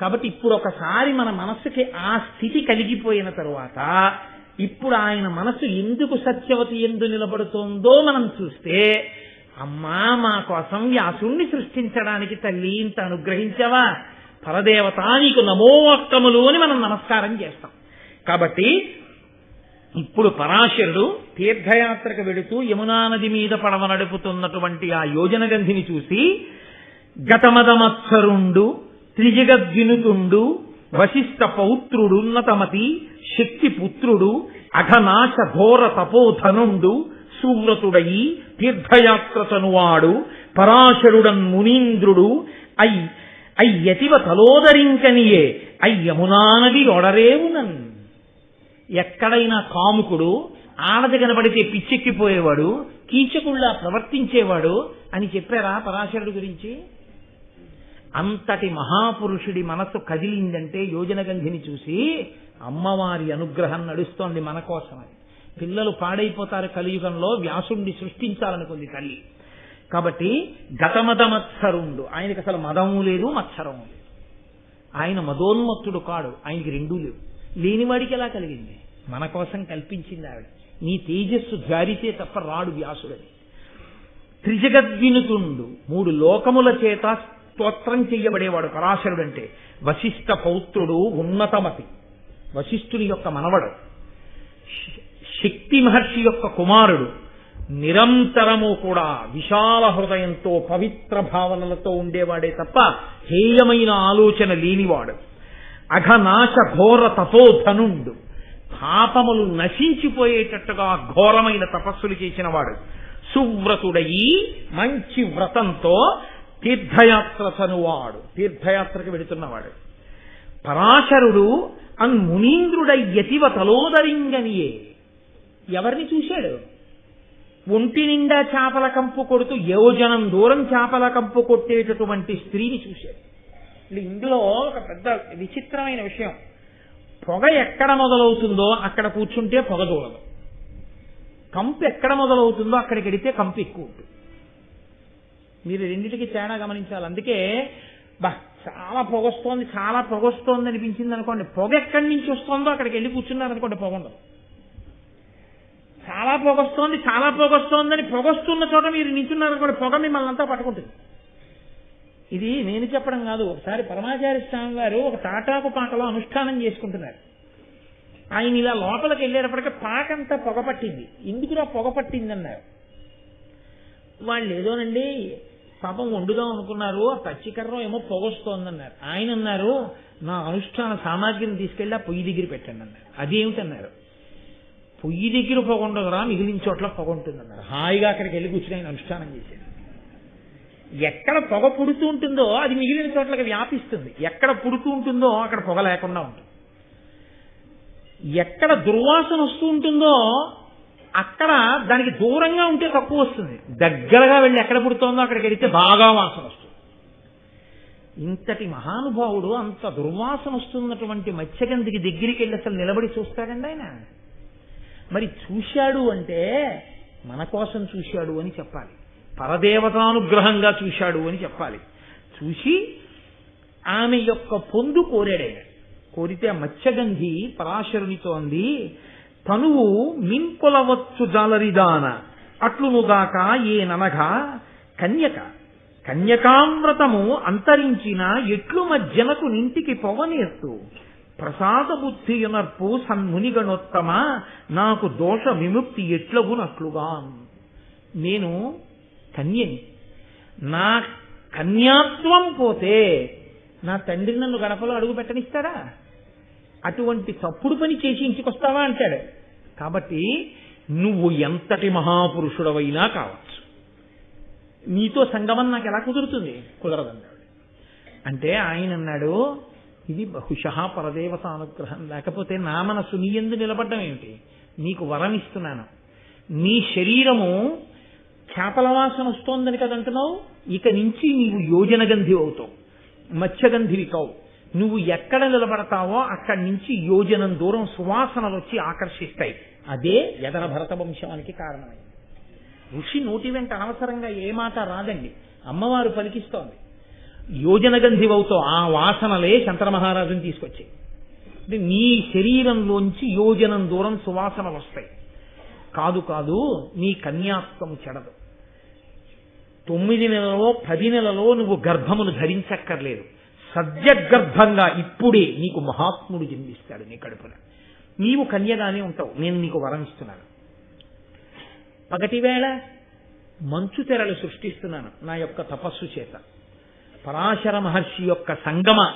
కాబట్టి ఇప్పుడు ఒకసారి మన మనస్సుకి ఆ స్థితి కలిగిపోయిన తరువాత ఇప్పుడు ఆయన మనసు ఎందుకు సత్యవతి ఎందు నిలబడుతోందో మనం చూస్తే అమ్మా మా కోసం వ్యాసుణ్ణి సృష్టించడానికి తల్లి ఇంత అనుగ్రహించావా? పరదేవత నీకు నమోవక్కములు అని మనం నమస్కారం చేస్తాం. కాబట్టి ఇప్పుడు పరాశరుడు తీర్థయాత్రకు వెళుతూ యమునా నది మీద పడవ నడుపుతున్నటువంటి ఆ యోజన గంధిని చూసి గతమదమత్సరుండు త్రిజగద్వినుతుండు వశిష్ఠ పౌత్రుడున్నతమతి శక్తి పుత్రుడు అఘనాశ ఘోర తపోధనుండు సువ్రతుడయి తీర్థయాత్రతనువాడు పరాశరుడన్ మునీంద్రుడు ఐ అయ్యతివ తలోదరింకనియే అయ్యమునానది ఒడరేవునన్ ఎక్కడైనా కాముకుడు ఆడది కనబడితే పిచ్చెక్కిపోయేవాడు కీచకుళ్ళ ప్రవర్తించేవాడు అని చెప్పారా పరాశరుడు గురించి? అంతటి మహాపురుషుడి మనసు కదిలిందంటే యోజనగంధిని చూసి అమ్మవారి అనుగ్రహం నడుస్తోంది మన కోసమని పిల్లలు పాడైపోతారు కలియుగంలో వ్యాసుణ్ణి సృష్టించాలనుకుంది తల్లి. కాబట్టి గతమద మత్సరుండు. ఆయనకి అసలు మదము లేదు మత్సరము లేదు. ఆయన మదోన్మత్తుడు కాడు ఆయనకి రెండూ లేవు. లేనివాడికి ఎలా కలిగింది? మన కోసం కల్పించింది ఆవిడ. నీ తేజస్సు జారితే తప్ప రాడు వ్యాసుడని. త్రిజగద్వినుతుండు. మూడు లోకముల చేత స్తోత్రం చెయ్యబడేవాడు పరాశరుడు అంటే వశిష్ఠ పౌత్రుడు ఉన్నతమతి. వశిష్ఠుని యొక్క మనవడు. శక్తి మహర్షి యొక్క కుమారుడు. నిరంతరము కూడా విశాల హృదయంతో పవిత్ర భావనలతో ఉండేవాడే తప్ప హేయమైన ఆలోచన లేనివాడు. అఘనాశ ఘోర తపోధనుండు. పాపములు నశించిపోయేటట్టుగా ఘోరమైన తపస్సులు చేసినవాడు. సువ్రతుడయి మంచి వ్రతంతో తీర్థయాత్ర తనువాడు తీర్థయాత్రకు వెడుతున్నవాడు పరాశరుడు అన్ మునీంద్రుడై యతివ తలోదరింగనియే. ఎవరిని చూశాడు? ఒంటి నిండా చేపల కంపు కొడుతూ యోజనం దూరం చేపల కంపు కొట్టేటటువంటి స్త్రీని చూశాడు. ఇందులో ఒక పెద్ద విచిత్రమైన విషయం. పొగ ఎక్కడ మొదలవుతుందో అక్కడ కూర్చుంటే పొగ దూడదు కంపు ఎక్కడ మొదలవుతుందో అక్కడికి వెడితే కంపు ఎక్కువ ఉంటుంది. మీరు రెండింటికి తేడా గమనించాలి. అందుకే బా చాలా పొగొస్తోంది చాలా పొగొస్తోంది అనిపించింది అనుకోండి. పొగ ఎక్కడి నుంచి వస్తుందో అక్కడికి వెళ్ళి కూర్చున్నారు అనుకోండి పొగ చాలా పొగొస్తోంది చాలా పొగొస్తోందని పొగొస్తున్న చోట మీరు నించున్నారు అనుకోండి పొగ మిమ్మల్ని అంతా పట్టుకుంటుంది. ఇది నేను చెప్పడం కాదు. ఒకసారి పరమాచార్య స్వామి వారు ఒక తాటాకు పాకలో అనుష్ఠానం చేసుకుంటున్నారు. ఆయన ఇలా లోపలికి వెళ్ళేటప్పటికీ పాకంతా పొగ పట్టింది. ఎందుకురా పొగ పట్టింది అన్నారు వాళ్ళు ఏదోనండి పాపం వండుదాం అనుకున్నారు ఆ పచ్చికర్రం ఏమో పొగొస్తోందన్నారు. ఆయన అన్నారు నా అనుష్ఠాన సామాగ్రిని తీసుకెళ్ళి ఆ పొయ్యి దగ్గర పెట్టండి అన్నారు. అదేమిటన్నారు పొయ్యి దగ్గర పొగ ఉండదురా మిగిలిన చోట్ల పొగ ఉంటుందన్నారు హాయిగా అక్కడికి వెళ్ళి కూర్చుని ఆయన అనుష్ఠానం చేశారు. ఎక్కడ పొగ పుడుతూ ఉంటుందో అది మిగిలిన చోట్లకి వ్యాపిస్తుంది. ఎక్కడ పుడుతూ ఉంటుందో అక్కడ పొగ లేకుండా ఉంటుంది. ఎక్కడ దుర్వాసన వస్తూ ఉంటుందో అక్కడ దానికి దూరంగా ఉంటే తక్కువ వస్తుంది. దగ్గరగా వెళ్ళి ఎక్కడ పుడుతోందో అక్కడికి వెళితే బాగా వాసన వస్తుంది. ఇంతటి మహానుభావుడు అంత దుర్వాసన వస్తున్నటువంటి మత్స్యగంధికి దగ్గరికి వెళ్ళి అసలు నిలబడి చూస్తాడండి ఆయన. మరి చూశాడు అంటే మన కోసం చూశాడు అని చెప్పాలి. పరదేవతానుగ్రహంగా చూశాడు అని చెప్పాలి. చూసి ఆమె యొక్క పొందు కోరాడే కోరితే మత్స్యగంధి పరాశరునితో అంది తనువు మింపొలవచ్చు జాలరిదాన. అట్లునుగాక ఏననగా కన్యక. కన్యకామృతము అంతరించిన ఎట్లు మధ్యనకు నింటికి పొగనేస్తూ ప్రసాద బుద్ధి యునర్పు సన్మునిగణోత్తమ నాకు దోష విముక్తి ఎట్లగునట్లుగా. నేను కన్యని. నా కన్యాత్వం పోతే నా తండ్రి నన్ను గడపలో అడుగు పెట్టనిస్తాడా అటువంటి తప్పుడు పని చేసి ఇంటికొస్తావా? అంటాడు. కాబట్టి నువ్వు ఎంతటి మహాపురుషుడవైనా కావచ్చు. నీతో సంగమం నాకు ఎలా కుదురుతుంది? కుదరదన్నాడు అంటే ఆయన అన్నాడు ఇది బహుశ పరదేవత అనుగ్రహం. లేకపోతే నా మనసు నీ ఎందు నిలబడ్డం ఏమిటి? నీకు వరం ఇస్తున్నాను. నీ శరీరము చేపల వాసన వస్తోందని కదంటున్నావు ఇక నుంచి నీవు యోజనగంధి అవుతావు. మత్స్యగంధివి కావు. నువ్వు ఎక్కడ నిలబడతావో అక్కడి నుంచి యోజనం దూరం సువాసనలు వచ్చి ఆకర్షిస్తాయి. అదే యదన భరత వంశానికి కారణమైంది. ఋషి నోటి వెంట అనవసరంగా ఏ మాట రాదండి. అమ్మవారు పలికిస్తోంది. యోజన గంధివవుతో ఆ వాసనలే శంకర మహారాజుని తీసుకొచ్చాయి. అంటే నీ శరీరంలోంచి యోజనం దూరం సువాసనలు వస్తాయి. కాదు కాదు నీ కన్యాత్వం చెడదు. తొమ్మిది నెలలో పది నెలలో నువ్వు గర్భమును ధరించక్కర్లేదు. సద్యగర్భంగా ఇప్పుడే నీకు మహాత్ముడు జన్మిస్తాడు నీ కడుపున. నీవు కన్యగానే ఉంటావు. నేను నీకు వరం ఇస్తున్నాను. పగటివేళ మంచు తెరలు సృష్టిస్తున్నాను నా యొక్క తపస్సు చేత. పరాశర మహర్షి యొక్క సంగమ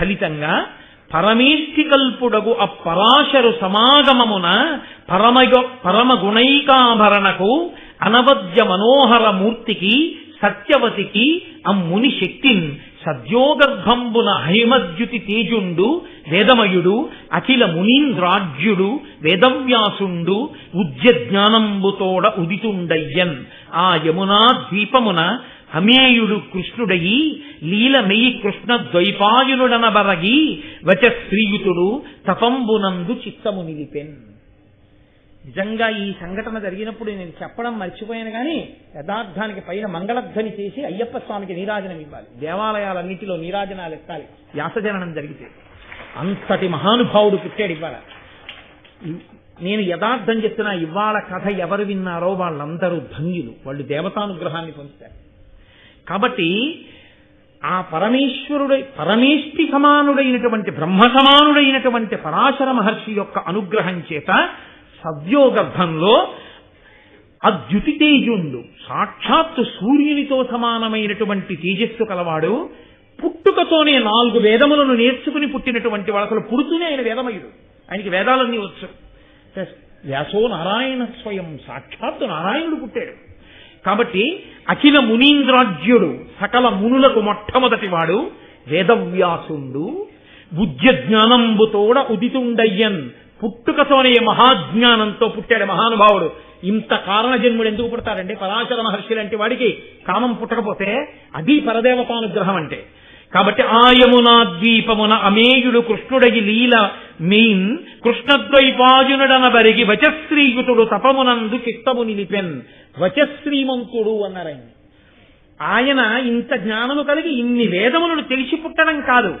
ఫలితంగా పరమేష్టికల్పుడగు ఆ పరాశరు సమాగమమున పరమగ పరమ గుణైకాభరణకు అనవద్య మనోహర మూర్తికి సత్యవతికి ఆ ముని శక్తిన్ సద్యోగర్భంబున హైమద్యుతి తేజుండు వేదమయుడు అఖిల మునీంద్రాజ్యుడు వేదవ్యాసుండు ఉద్య జ్ఞానంబుతోడ ఉదితుండయ్యన్. ఆ యమునా ద్వీపమున హమేయుడు కృష్ణుడయి లీలమెయి కృష్ణ ద్వైపాయునుడనబరగి వచ శ్రీయుతుడు తపంబునందు చిత్తము నిలిపెన్. నిజంగా ఈ సంఘటన జరిగినప్పుడు నేను చెప్పడం మర్చిపోయాను కానీ యథార్థానికి పైన మంగళధ్వని చేసి అయ్యప్ప స్వామికి నీరాజనం ఇవ్వాలి. దేవాలయాలన్నింటిలో నీరాజనాలు ఎత్తాలి. వ్యాసజననం జరిగితే అంతటి మహానుభావుడు పుట్టాడు ఇవాళ. నేను యథార్థం చెప్తున్న ఇవాళ కథ ఎవరు విన్నారో వాళ్ళందరూ ధన్యులు వాళ్ళు దేవతానుగ్రహాన్ని పొందుతారు. కాబట్టి ఆ పరమేశ్వరుడై పరమేష్టి సమానుడైనటువంటి బ్రహ్మ సమానుడైనటువంటి పరాశర మహర్షి యొక్క అనుగ్రహం చేత సద్యోగర్భంలో అద్యుతి తేజుండు సాక్షాత్తు సూర్యునితో సమానమైనటువంటి తేజస్సు కలవాడు. పుట్టుకతోనే నాలుగు వేదములను నేర్చుకుని పుట్టినటువంటి వాడు. అసలు పుడుతూనే ఆయన వేదమయుడు. ఆయనకి వేదాలన్నీ వచ్చు. వ్యాసో నారాయణ స్వయం. సాక్షాత్తు నారాయణుడు పుట్టాడు. కాబట్టి అఖిల మునీంద్రాజ్యుడు సకల మునులకు మొట్టమొదటి వాడు వేదవ్యాసుండు. బుద్ధ్య జ్ఞానంబుతోడ ఉదితుండయ్యన్. పుట్టుకతోనే మహాజ్ఞానంతో పుట్టాడు మహానుభావుడు. ఇంత కారణ జన్ముడు ఎందుకు పుడతాడండి? పరాశర మహర్షి లాంటి వాడికి కామం పుట్టకపోతే అది పరదేవతానుగ్రహం అంటే. కాబట్టి ఆయమునా ద్వీపమున అమేయుడు కృష్ణుడగి లీల మీన్ కృష్ణద్వైపాజునుడన బరిగి వచశ్రీయుతుడు తపమునందు చిత్తము నిలిపెన్. వచశ్రీమంతుడు అన్నారు ఆయన ఇంత జ్ఞానము కలిగి ఇన్ని వేదములను తెలిసి పుట్టడం కాదు.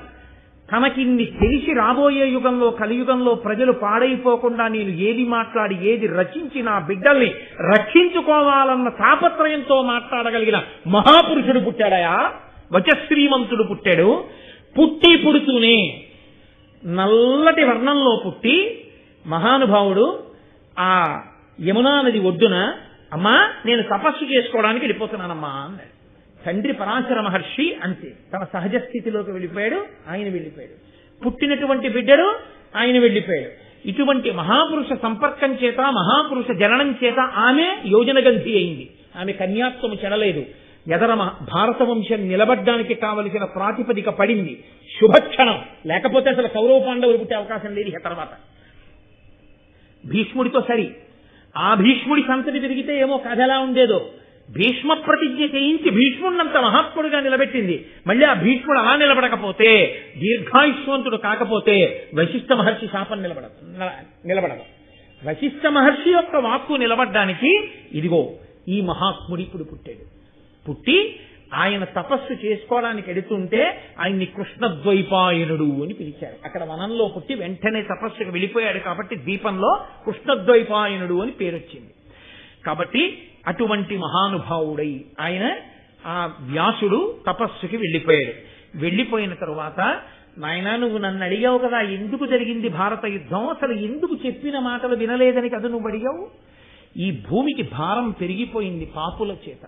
తనకిన్ని తెలిసి రాబోయే యుగంలో కలియుగంలో ప్రజలు పాడైపోకుండా నేను ఏది మాట్లాడి ఏది రచించి నా బిడ్డల్ని రక్షించుకోవాలన్న తాపత్రయంతో మాట్లాడగలిగిన మహాపురుషుడు పుట్టాడయా? వచశ్రీమంతుడు పుట్టాడు. పుట్టి పుడుతూనే నల్లటి వర్ణంలో పుట్టి మహానుభావుడు ఆ యమునా నది ఒడ్డున అమ్మా నేను తపస్సు చేసుకోవడానికి వెళ్ళిపోతున్నానమ్మా అన్నాడు. తండ్రి పరాశర మహర్షి అంతే. తన సహజ స్థితిలోకి వెళ్ళిపోయాడు ఆయన వెళ్ళిపోయాడు. పుట్టినటువంటి బిడ్డడు ఆయన వెళ్ళిపోయాడు. ఇటువంటి మహాపురుష సంపర్కం చేత మహాపురుష జననం చేత ఆమె యోజనగంధి అయింది. ఆమె కన్యాత్వము చెడలేదు. ఎదర భారత వంశం నిలబడ్డానికి కావలసిన ప్రాతిపదిక పడింది. శుభక్షణం. లేకపోతే అసలు కౌరవ పాండవులు పుట్టే అవకాశం లేదు తర్వాత. భీష్ముడితో సరి. ఆ భీష్ముడి సంతతి పెరిగితే ఏమో కథ ఎలా ఉండేదో. భీష్మ ప్రతిజ్ఞ చేయించి భీష్ముడినంత మహాత్ముడిగా నిలబెట్టింది. మళ్ళీ ఆ భీష్ముడు అలా నిలబడకపోతే దీర్ఘాయుష్వంతుడు కాకపోతే వశిష్ఠ మహర్షి శాపం నిలబడ నిలబడదు. వశిష్ఠ మహర్షి యొక్క వాక్కు నిలబడ్డానికి ఇదిగో ఈ మహాత్ముడి ఇప్పుడు పుట్టాడు. పుట్టి ఆయన తపస్సు చేసుకోవడానికి ఎడుతుంటే ఆయన్ని కృష్ణద్వైపాయనుడు అని పిలిచారు. అక్కడ వనంలో పుట్టి వెంటనే తపస్సుకు వెళ్ళిపోయాడు కాబట్టి దీపంలో కృష్ణద్వైపాయనుడు అని పేరొచ్చింది. కాబట్టి అటువంటి మహానుభావుడై ఆయన ఆ వ్యాసుడు తపస్సుకి వెళ్ళిపోయాడు. వెళ్ళిపోయిన తరువాత నాయన నువ్వు నన్ను అడిగావు కదా ఎందుకు జరిగింది భారత యుద్ధం? అసలు ఎందుకు చెప్పిన మాటలు వినలేదని కదా నువ్వు అడిగావు? ఈ భూమికి భారం పెరిగిపోయింది పాపుల చేత.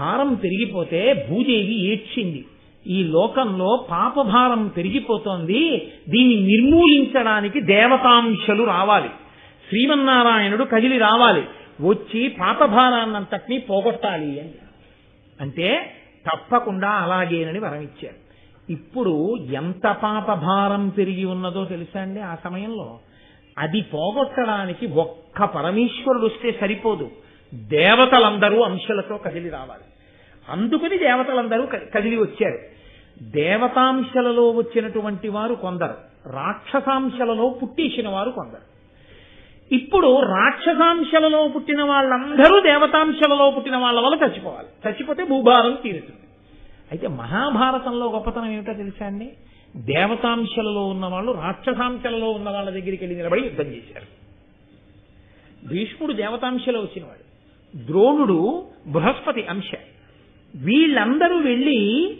భారం పెరిగిపోతే భూదేవి ఏడ్చింది. ఈ లోకంలో పాపభారం పెరిగిపోతోంది. దీన్ని నిర్మూలించడానికి దేవతాంశలు రావాలి. శ్రీమన్నారాయణుడు కదిలి రావాలి. వచ్చి పాపభారాన్నంతటినీ పోగొట్టాలి అని. అంటే తప్పకుండా అలాగేనని వరం ఇచ్చారు ఇప్పుడు ఎంత పాపభారం పెరిగి ఉన్నదో తెలుసా అండి ఆ సమయంలో? అది పోగొట్టడానికి ఒక్క పరమేశ్వరుడు వస్తే సరిపోదు. దేవతలందరూ అంశలతో కదిలి రావాలి. అందుకని దేవతలందరూ కదిలి వచ్చారు. దేవతాంశలలో వచ్చినటువంటి వారు కొందరు. రాక్షసాంశలలో పుట్టేసిన వారు కొందరు. ఇప్పుడు రాక్షసాంశలలో పుట్టిన వాళ్ళందరూ దేవతాంశలలో పుట్టిన వాళ్ళ వల్ల చచ్చిపోవాలి. చచ్చిపోతే భూభారం తీరుతుంది. అయితే మహాభారతంలో గొప్పతనం ఏమిటో తెలుసా అండి? దేవతాంశలలో ఉన్న వాళ్ళు రాక్షసాంశలలో ఉన్న వాళ్ళ దగ్గరికి వెళ్ళి నిలబడి యుద్ధం చేశారు. భీష్ముడు దేవతాంశలో వచ్చినవాడు. ద్రోణుడు బృహస్పతి అంశ. వీళ్ళందరూ వెళ్ళి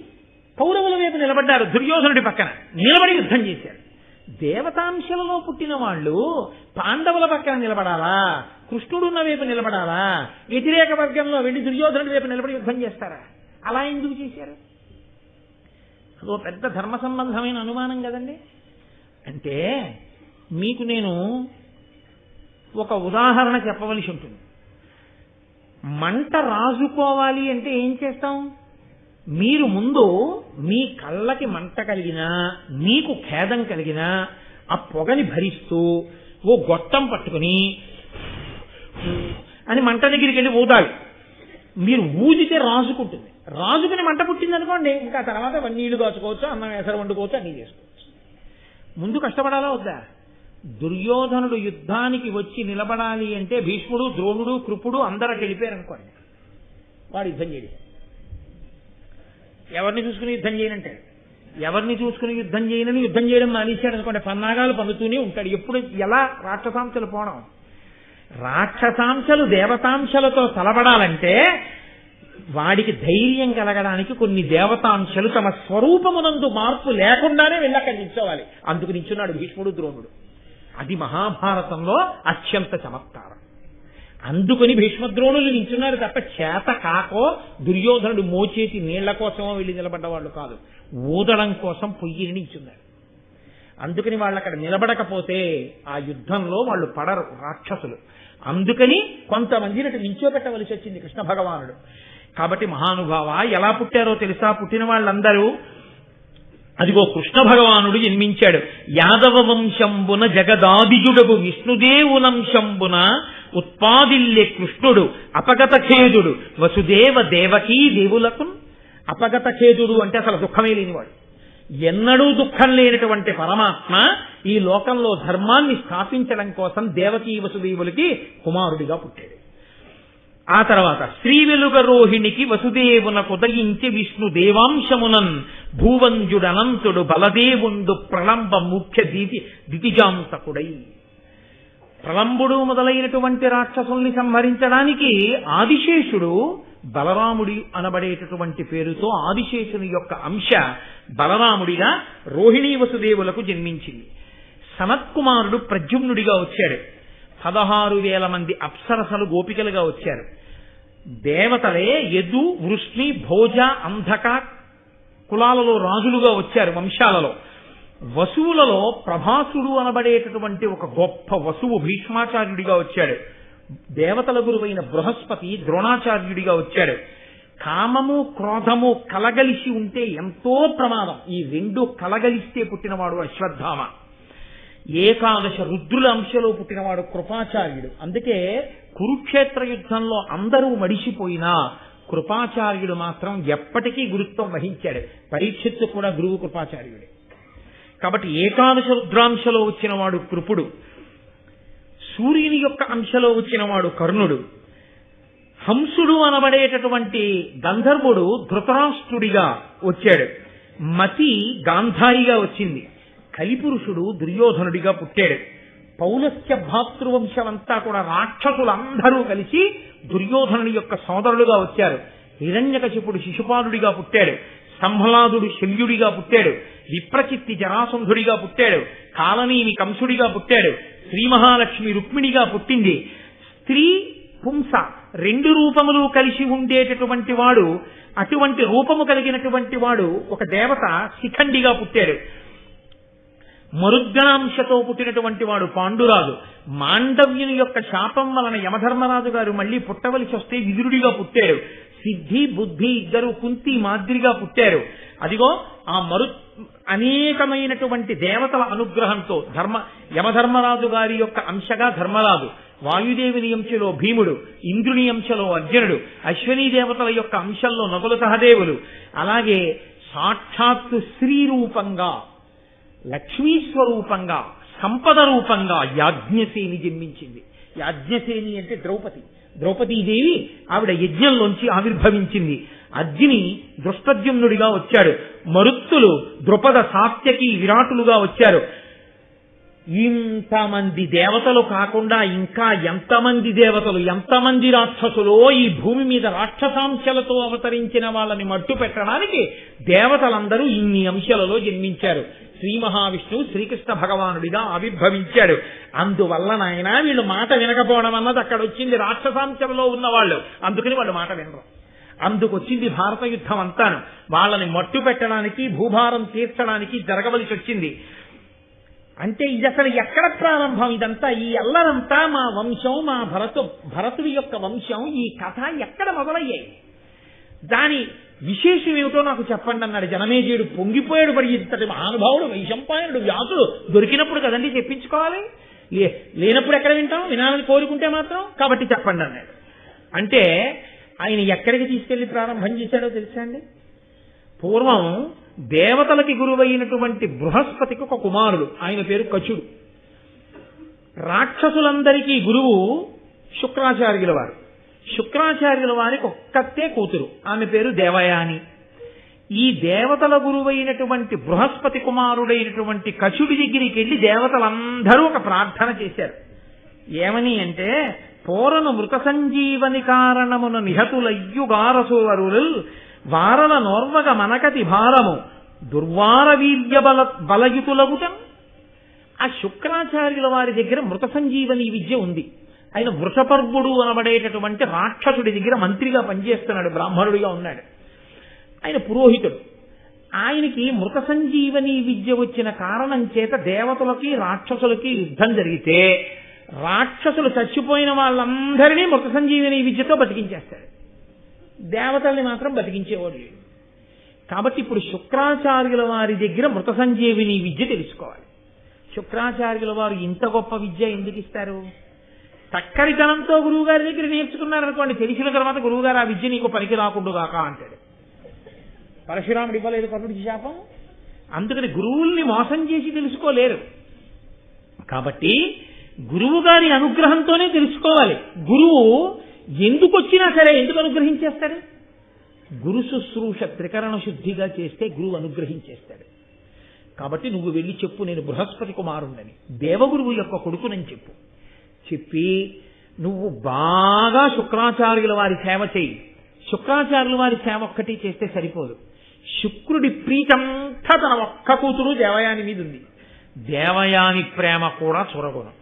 కౌరవుల వైపు నిలబడ్డారు. దుర్యోధనుడి పక్కన. నిలబడి యుద్ధం చేశారు. దేవతాంశలలో పుట్టిన వాళ్ళు పాండవుల పక్కన నిలబడాలా? కృష్ణుడున్న వైపు నిలబడాలా? వ్యతిరేక వర్గంలో వెళ్ళి దుర్యోధనుడి వైపు నిలబడి యుద్ధం చేస్తారా? అలా ఎందుకు చేశారు? అదో పెద్ద ధర్మ సంబంధమైన అనుమానం కదండి. అంటే మీకు నేను ఒక ఉదాహరణ చెప్పవలసి ఉంటుంది. మంట రాజుకోవాలి అంటే ఏం చేస్తాం? మీరు ముందు మీ కళ్ళకి మంట కలిగినా మీకు ఖేదం కలిగినా ఆ పొగని భరిస్తూ ఓ గొట్టం పట్టుకుని అని మంట దగ్గరికి వెళ్ళి ఊదాలి. మీరు ఊదితే రాజుకుంటుంది. రాజుకుని మంట పుట్టింది అనుకోండి ఇంకా తర్వాత నీళ్ళు కాచుకోవచ్చు అన్నం ఎసరు వండుకోవచ్చు అన్నీ చేసుకోవచ్చు. ముందు కష్టపడాలా వద్దా? దుర్యోధనుడు యుద్ధానికి వచ్చి నిలబడాలి అంటే భీష్ముడు ద్రోణుడు కృపుడు అందరూ వెళ్ళిపోయారు అనుకోండి వాడు యుద్ధం చేయలేదు. ఎవరిని చూసుకుని యుద్ధం చేయనంటే? ఎవరిని చూసుకుని యుద్ధం చేయనని యుద్ధం చేయడం మానేశాడు అనుకోండి పన్నాగాలు పొందుతూనే ఉంటాడు. ఎప్పుడు ఎలా రాక్షసాంశలు పోవడం? రాక్షసాంశలు దేవతాంశలతో తలబడాలంటే వాడికి ధైర్యం కలగడానికి కొన్ని దేవతాంశలు తమ స్వరూపమునందు మార్పు లేకుండానే వెళ్ళక నిల్చోవాలి అందుకు నిల్చున్నాడు భీష్ముడు ద్రోణుడు. అది మహాభారతంలో అత్యంత చమత్కారం. అందుకని భీష్మద్రోణులు నిల్చున్నారు తప్ప చేత కాకో దుర్యోధనుడు మోచేతి నీళ్ళ కోసమో వెళ్ళి నిలబడ్డవాళ్ళు కాదు. ఊదడం కోసం పొయ్యిని నిల్చున్నారు. అందుకని వాళ్ళు అక్కడ నిలబడకపోతే ఆ యుద్ధంలో వాళ్ళు పడరు రాక్షసులు. అందుకని కొంతమందిని అటు నిల్చోబెట్టవలసి వచ్చింది కృష్ణ భగవానుడు. కాబట్టి మహానుభావ ఎలా పుట్టారో తెలుసా? పుట్టిన వాళ్ళందరూ అదిగో కృష్ణ భగవానుడు జన్మించాడు. యాదవ వంశంబున జగదాదిజుడగు విష్ణుదేవులంశంబున ఉత్పాదిల్లే కృష్ణుడు అపగత ఖేదుడు వసుదేవ దేవకీ దేవులకు అపగత ఖేదుడు అంటే అసలు దుఃఖమే లేనివాడు. ఎన్నడూ దుఃఖం లేనటువంటి పరమాత్మ ఈ లోకంలో ధర్మాన్ని స్థాపించడం కోసం దేవకీ వసుదేవులకి కుమారుడిగా పుట్టాడు. ఆ తర్వాత శ్రీ వెలుగ రోహిణికి వసుదేవున కుదయించి విష్ణు దేవాంశమునన్ భూవంజుడనంతుడు బలదేవుండు ప్రళంబ ముఖ్య దితి దితిజాంతకుడై. ప్రళంబుడు మొదలైనటువంటి రాక్షసుల్ని సంహరించడానికి ఆదిశేషుడు బలరాముడి అనబడేటటువంటి పేరుతో ఆదిశేషుని యొక్క అంశ బలరాముడిగా రోహిణీ వసుదేవులకు జన్మించింది. సనత్కుమారుడు ప్రద్యుమ్నుడిగా వచ్చాడు. పదహారు వేల మంది అప్సరసలు గోపికలుగా వచ్చారు. దేవతలే యదు వృష్ణి భోజ అంధక కులాలలో రాజులుగా వచ్చారు వంశాలలో. వసువులలో ప్రభాసుడు అనబడేటటువంటి ఒక గొప్ప వసువు భీష్మాచార్యుడిగా వచ్చాడు. దేవతల గురువైన బృహస్పతి ద్రోణాచార్యుడిగా వచ్చాడు. కామము క్రోధము కలగలిసి ఉంటే ఎంతో ప్రమాదం. ఈ రెండు కలగలిస్తే పుట్టినవాడు అశ్వత్థామ. ఏకాదశ రుద్రుల అంశలో పుట్టినవాడు కృపాచార్యుడు. అందుకే కురుక్షేత్ర యుద్ధంలో అందరూ మడిసిపోయినా కృపాచార్యుడు మాత్రం ఎప్పటికీ గురుత్వం వహించాడు. పరీక్షిత్తు కూడా గురువు కృపాచార్యుడే. కాబట్టి ఏకాదశ రుద్రాంశలో వచ్చినవాడు కృపుడు. సూర్యుని యొక్క అంశలో వచ్చినవాడు కర్ణుడు. హంసుడు అనబడేటటువంటి గంధర్వుడు ధృతరాష్ట్రుడిగా వచ్చాడు. మతి గాంధారిగా వచ్చింది. కలిపురుషుడు దుర్యోధనుడిగా పుట్టాడు. పౌలస్య భాతృవంశమంతా కూడా రాక్షసులందరూ కలిసి దుర్యోధనుడి యొక్క సోదరులుగా వచ్చారు. హిరణ్యకశిపుడు శిశుపాలుడిగా పుట్టాడు. సంహలాదుడు శల్యుడిగా పుట్టాడు. విప్రచిత్తి జరాసంధుడిగా పుట్టాడు. కాలనీని కంసుడిగా పుట్టాడు. శ్రీ మహాలక్ష్మి రుక్మిణిగా పుట్టింది. స్త్రీ పుంస రెండు రూపములు కలిసి ఉండేటటువంటి వాడు అటువంటి రూపము కలిగినటువంటి వాడు ఒక దేవత శిఖండిగా పుట్టాడు. మరుద్గణాంశతో పుట్టినటువంటి వాడు పాండురాజు. మాండవ్యుని యొక్క శాపం వలన యమధర్మరాజు గారు మళ్ళీ పుట్టవలసి వస్తే విదురుడిగా పుట్టాడు. సిద్ధి బుద్ధి ఇద్దరు కుంతి మాదిరిగా పుట్టారు. అదిగో ఆ మరు అనేకమైనటువంటి దేవతల అనుగ్రహంతో ధర్మ యమధర్మరాజు గారి యొక్క అంశగా ధర్మరాజు వాయుదేవుని అంశలో భీముడు ఇంద్రుని అంశలో అర్జునుడు అశ్వనీ దేవతల యొక్క అంశంలో నకుల సహదేవులు అలాగే సాక్షాత్తు స్త్రీ రూపంగా లక్ష్మీ స్వరూపంగా సంపద రూపంగా యాజ్ఞసేని జన్మించింది. యాజ్ఞసేని అంటే ద్రౌపది. ద్రౌపదీదేవి ఆవిడ యజ్ఞంలోంచి ఆవిర్భవించింది. అగ్ని దృష్టద్యుమ్నుడిగా వచ్చాడు. మరుత్తులు ద్రుపద సాత్యకి విరాటులుగా వచ్చారు. ఇంతమంది దేవతలు కాకుండా ఇంకా ఎంతమంది దేవతలు ఎంతమంది రాక్షసులో ఈ భూమి మీద రాక్షసాంశలతో అవతరించిన వాళ్ళని మట్టు పెట్టడానికి దేవతలందరూ ఇన్ని అంశాలలో జన్మించారు. శ్రీ మహావిష్ణువు శ్రీకృష్ణ భగవానుడిగా ఆవిర్భవించాడు. అందువల్ల నాయన వీళ్ళు మాట వినకపోవడం అన్నది అక్కడ వచ్చింది రాక్షసాంశంలో ఉన్నవాళ్ళు. అందుకని వాళ్ళు మాట వినరు. అందుకొచ్చింది భారత యుద్ధం అంతాను. వాళ్ళని మట్టు పెట్టడానికి భూభారం తీర్చడానికి జరగవలసి వచ్చింది అంటే ఇది అసలు ఎక్కడ ప్రారంభం? ఇదంతా ఈ అల్లరంతా మా వంశం మా భరతు భరతుడి యొక్క వంశం. ఈ కథ ఎక్కడ మొదలయ్యాయి? దాని విశేషం ఏమిటో నాకు చెప్పండి అన్నాడు జనమేజయుడు. పొంగిపోయాడు పడి ఇంతటి మహానుభావుడు వైశంపాయనుడు వ్యాసుడు. దొరికినప్పుడు కదండి చెప్పించుకోవాలి లే లేనప్పుడు ఎక్కడ వింటాం? వినాలని కోరుకుంటే మాత్రం. కాబట్టి చెప్పండి అన్నాడు. అంటే ఆయన ఎక్కడికి తీసుకెళ్ళి ప్రారంభం చేశాడో తెలుసా అండి? పూర్వం దేవతలకి గురువైనటువంటి బృహస్పతికి ఒక కుమారుడు. ఆయన పేరు కచుడు. రాక్షసులందరికీ గురువు శుక్రాచార్యుల వారు. శుక్రాచార్యుల వారికి ఒక్కతే కూతురు. ఆమె పేరు దేవయాని. ఈ దేవతల గురువైనటువంటి బృహస్పతి కుమారుడైనటువంటి కచుడి దగ్గరికి వెళ్ళి దేవతలందరూ ఒక ప్రార్థన చేశారు. ఏమని అంటే పూరను మృత సంజీవని కారణమున నిహతులయ్యుగారసోవరులు వారల నోర్వగ మనకతి భారము దుర్వార వీర్య బల బలయుతులగుటం. ఆ శుక్రాచార్యుల వారి దగ్గర మృత సంజీవని విద్య ఉంది. ఆయన వృషపర్వుడు అనబడేటటువంటి రాక్షసుడి దగ్గర మంత్రిగా పనిచేస్తున్నాడు బ్రాహ్మణుడిగా ఉన్నాడు. ఆయన పురోహితుడు. ఆయనకి మృత సంజీవని విద్య వచ్చిన కారణం చేత దేవతలకి రాక్షసులకి యుద్ధం జరిగితే రాక్షసులు చచ్చిపోయిన వాళ్ళందరినీ మృత సంజీవని విద్యతో బతికించేస్తాడు దేవతల్ని మాత్రం బతికించేవాడు లేడు. కాబట్టి ఇప్పుడు శుక్రాచార్యుల వారి దగ్గర మృత సంజీవిని విద్య తెలుసుకోవాలి. శుక్రాచార్యుల వారు ఇంత గొప్ప విద్య ఎందుకు ఇస్తారు? తక్కరితనంతో గురువు గారి దగ్గర నేర్చుకున్నారనుకోండి తెలిసిన తర్వాత గురువు గారు ఆ విద్య నీకు పనికి రాకుండుగాక అంటాడు. పరశురాముడు ఇవ్వలేదు కర్ణుడికి శాపం? అందుకని గురువుల్ని మోసం చేసి తెలుసుకోలేరు. కాబట్టి గురువు గారి అనుగ్రహంతోనే తెలుసుకోవాలి. గురువు ఎందుకు వచ్చినా సరే ఎందుకు అనుగ్రహించేస్తాడు? గురు శుశ్రూష త్రికరణ శుద్ధిగా చేస్తే గురువు అనుగ్రహించేస్తాడు. కాబట్టి నువ్వు వెళ్ళి చెప్పు నేను బృహస్పతి కుమారుణ్ణని. దేవగురువు యొక్క కొడుకునని చెప్పు. చెప్పి నువ్వు బాగా శుక్రాచార్యుల వారి సేవ చేయి. శుక్రాచార్యుల వారి సేవ ఒక్కటి చేస్తే సరిపోదు. శుక్రుడి ప్రీతంతా తన ఒక్క కూతురు దేవయాని మీద ఉంది దేవయాని ప్రేమ కూడా చూరగుణం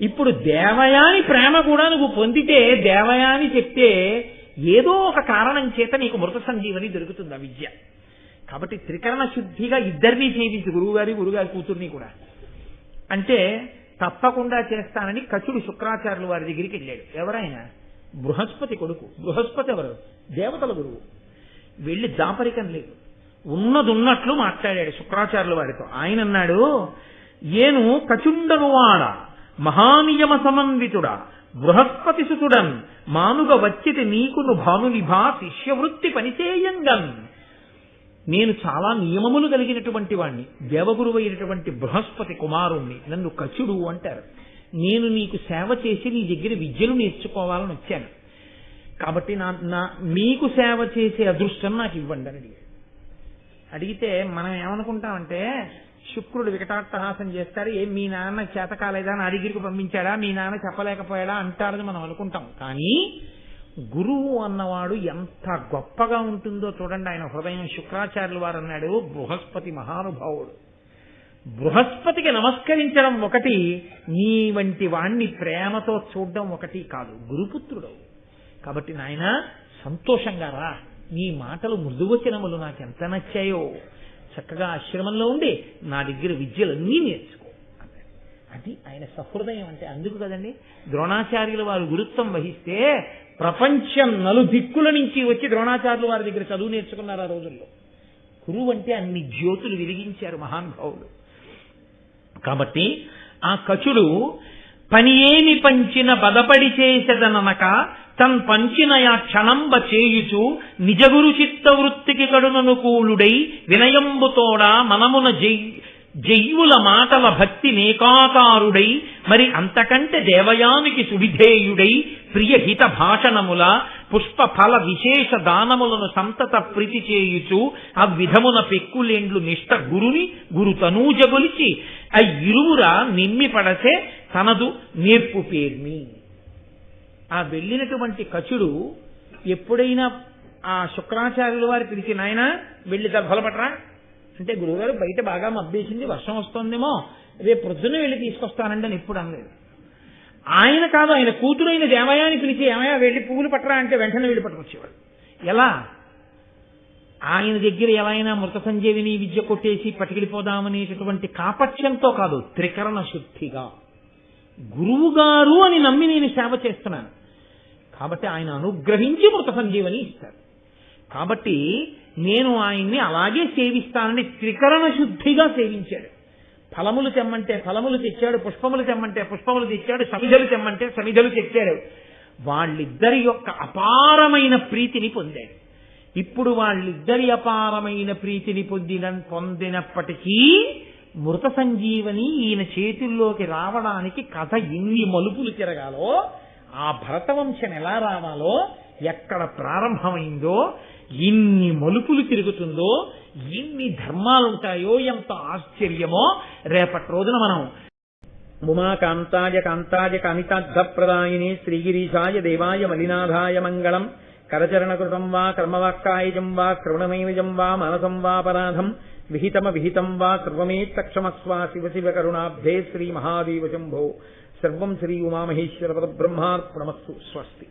ఇప్పుడు దేవయాని ప్రేమ కూడా నువ్వు పొందితే దేవయాని చెప్తే ఏదో ఒక కారణం చేత నీకు మృత సంజీవని దొరుకుతుంది ఆ విద్య. కాబట్టి త్రికరణ శుద్ధిగా ఇద్దరినీ చేయించు గురువుగారి గురుగారి కూతుర్ని కూడా. అంటే తప్పకుండా చేస్తానని కచుడు శుక్రాచార్యులు వారి దగ్గరికి వెళ్ళాడు. ఎవరైనా? బృహస్పతి కొడుకు. బృహస్పతి ఎవరు? దేవతల గురువు. వెళ్ళి దాపరికం లేదు. ఉన్నదున్నట్లు మాట్లాడాడు శుక్రాచార్యుల వారితో. ఆయన అన్నాడు ఏను కచుండనువాడ మహానియమ సమన్వితుడా బృహస్పతి సుతుడన్ మానుగ వచ్చితి నీకును భానునిభా శిష్యవృత్తి పనిచేయంగన్ నేను చాలా నియమములు కలిగినటువంటి వాణ్ణి దేవగురువైనటువంటి బృహస్పతి కుమారుణ్ణి నన్ను కచుడు అంటారు. నేను నీకు సేవ చేసి నీ దగ్గర విద్యలు నేర్చుకోవాలని వచ్చాను. కాబట్టి నా నా మీకు సేవ చేసే అదృష్టం నాకు ఇవ్వండి అని అడిగితే మనం ఏమనుకుంటామంటే శుక్రుడు వికటాట్టహాసం చేస్తారు. ఏం మీ నాన్న చేత కాలేదా అని పంపించాడా? మీ నాన్న చెప్పలేకపోయాడా? అంటారని మనం అనుకుంటాం. కానీ గురువు అన్నవాడు ఎంత గొప్పగా ఉంటుందో చూడండి. ఆయన హృదయం శుక్రాచార్యులు వారు అన్నాడు బృహస్పతి మహానుభావుడు. బృహస్పతికి నమస్కరించడం ఒకటి నీ వంటి వాణ్ణి ప్రేమతో చూడడం ఒకటి కాదు. గురుపుత్రుడు కాబట్టి నాయన సంతోషంగా రా. నీ మాటలు మృదువచనములు నాకెంత నచ్చాయో. చక్కగా ఆశ్రమంలో ఉండి నా దగ్గర విద్యలన్నీ నేర్చుకో. అది ఆయన సహృదయం అంటే అందుకు కదండి. ద్రోణాచార్యులు వారు గురుత్వం వహిస్తే ప్రపంచం నలు దిక్కుల నుంచి వచ్చి ద్రోణాచార్యులు వారి దగ్గర చదువు నేర్చుకున్నారు ఆ రోజుల్లో. గురువు అంటే అన్ని జ్యోతులు వెలిగించారు మహానుభావులు కాబట్టి ఆ కచుడు పనియేని పంచిన బదపడి చేసెదననక తన్ పంచిన యా క్షణంబ చేయుచు నిజగురు చిత్త వృత్తికి కడుననుకూలుడై వినయంబుతోడా మనమున జై జయ్యుల మాటల భక్తి నేకాకారుడై మరి అంతకంటే దేవయానికి సువిధేయుడై ప్రియహిత భాషణముల పుష్ప ఫల విశేష దానములను సంతత ప్రీతి చేయుచు ఆ విధమున పెక్కులేండ్లు నిష్ట గురుని గురు తనూజగొలిచి ఆ ఇరువుర నిమ్మి పడసే తనదు నేర్పు పేర్మి ఆ వెళ్ళినటువంటి కచుడు ఎప్పుడైనా ఆ శుక్రాచార్యుల వారి పిలిచి నాయన వెళ్ళి దర్భలపట్రా అంటే గురువుగారు బయట బాగా మబ్బేసింది వర్షం వస్తోందేమో రేపు ప్రొద్దున వెళ్ళి తీసుకొస్తానండి అని ఎప్పుడు అనలేదు. ఆయన కాదు ఆయన కూతురైన దేవయాని పిలిచి ఏమయ్యా వెళ్ళి పువ్వులు పట్టరా అంటే వెంటనే వెళ్ళి పట్టుకొచ్చేవాడు. ఎలా? ఆయన దగ్గర ఎలా అయినా మృత సంజీవిని విద్య కొట్టేసి పట్టుకెళ్ళిపోదామనేటటువంటి కాపట్యంతో కాదు త్రికరణ శుద్ధిగా. గురువు గారు అని నమ్మి నేను సేవ చేస్తున్నాను. కాబట్టి ఆయన అనుగ్రహించి మృత సంజీవని ఇస్తారు. కాబట్టి నేను ఆయన్ని అలాగే సేవిస్తానని త్రికరణ శుద్ధిగా సేవించాడు. ఫలములు తెమ్మంటే ఫలములు తెచ్చాడు పుష్పములు తెమ్మంటే పుష్పములు తెచ్చాడు సమిధలు తెమ్మంటే సమిధలు తెచ్చాడు. వాళ్ళిద్దరి యొక్క అపారమైన ప్రీతిని పొందాడు. ఇప్పుడు వాళ్ళిద్దరి అపారమైన ప్రీతిని పొందిన పొందినప్పటికీ మృత సంజీవని ఈయన చేతుల్లోకి రావడానికి కథ ఎన్ని మలుపులు తిరగాలో ఆ భరతవంశం ఎలా రావాలో ఎక్కడ ప్రారంభమైందో ఎన్ని మలుపులు తిరుగుతుందో ఎన్ని ధర్మాలుంటాయో ఎంత ఆశ్చర్యమో రేపటి రోజున మనం ఉమాకాంతాయ కాంతాయ కామితార్థప్రదాయిని శ్రీగిరీశాయ దేవాయ మలినాథాయ మంగళం. కరచరణకృతం వా కర్మవాక్కాయజం వా శ్రవణమేజం వా మనసం వాపరాధం విహితమ విహితం వా సర్వమేత్తక్షమస్వా శివ శివ కరుణాబ్ధే శ్రీ మహాదేవ శంభో. సర్వం శ్రీ ఉమామహేశ్వర పద బ్రహ్మార్పణమస్సు స్వస్తి.